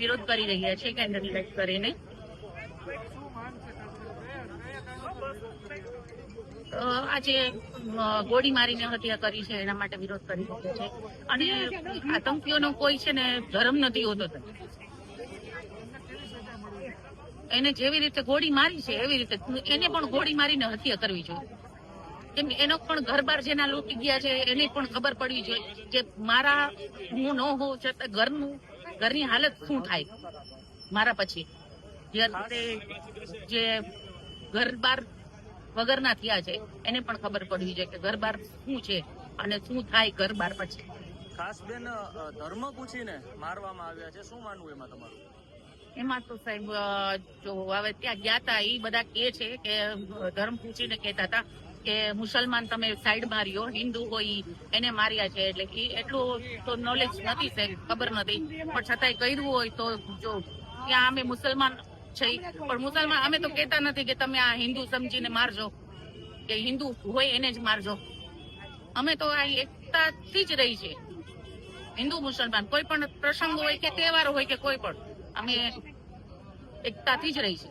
વિરોધ કરી રહ્યા છે કેન્ડલ ઇલેક્ટ કરીને આજે ગોળી મારીને હત્યા કરી છે, એના માટે વિરોધ કરી રહ્યા છે. અને આતંકીઓનો કોઈ છે ને ધર્મ નથી હોતો એને જેવી રીતે ગોળી મારી છે, એવી રીતે એને પણ ગોળી મારીને હત્યા કરવી જોઈએ. કેમ એનો પણ ઘર બાર જેના લૂંટી ગયા છે, એને પણ ખબર પડવી જોઈએ કે મારા હું ન હોઉં છતાં ઘરનું ઘરની હાલત શું થાય? મારા પછી. જે ઘર બાર વગરના થયા છે એને પણ ખબર પડવી જોઈએ કે ઘર બાર શું છે અને શું થાય ઘર બાર પછી. ખાસ બેન ધર્મ પૂછીને મારવામાં આવ્યા છે. શું માનવું એમાં તમારું? એમાં તો સાહેબ જો હવે ત્યાં ગયા હતા એ બધા કે છે કે ધર્મ પૂછીને કહેતા હતા કે મુસલમાન તમે સાઈડ માર્યો, હિન્દુ હોય એને માર્યા છે. એટલે એ એટલું તો નોલેજ નથી સાહેબ, ખબર નથી. પણ છતાંય કર્યું હોય તો જો, ત્યાં અમે મુસલમાન છે પણ મુસલમાન અમે તો કહેતા નથી કે તમે આ હિન્દુ સમજીને મારજો, કે હિન્દુ હોય એને જ મારજો. અમે તો આ એકતાથી જ રહી છે. હિન્દુ મુસલમાન, કોઈ પણ પ્રસંગ હોય કે તહેવાર હોય કે કોઈ પણ. અમે એકતાથી જ રહી છે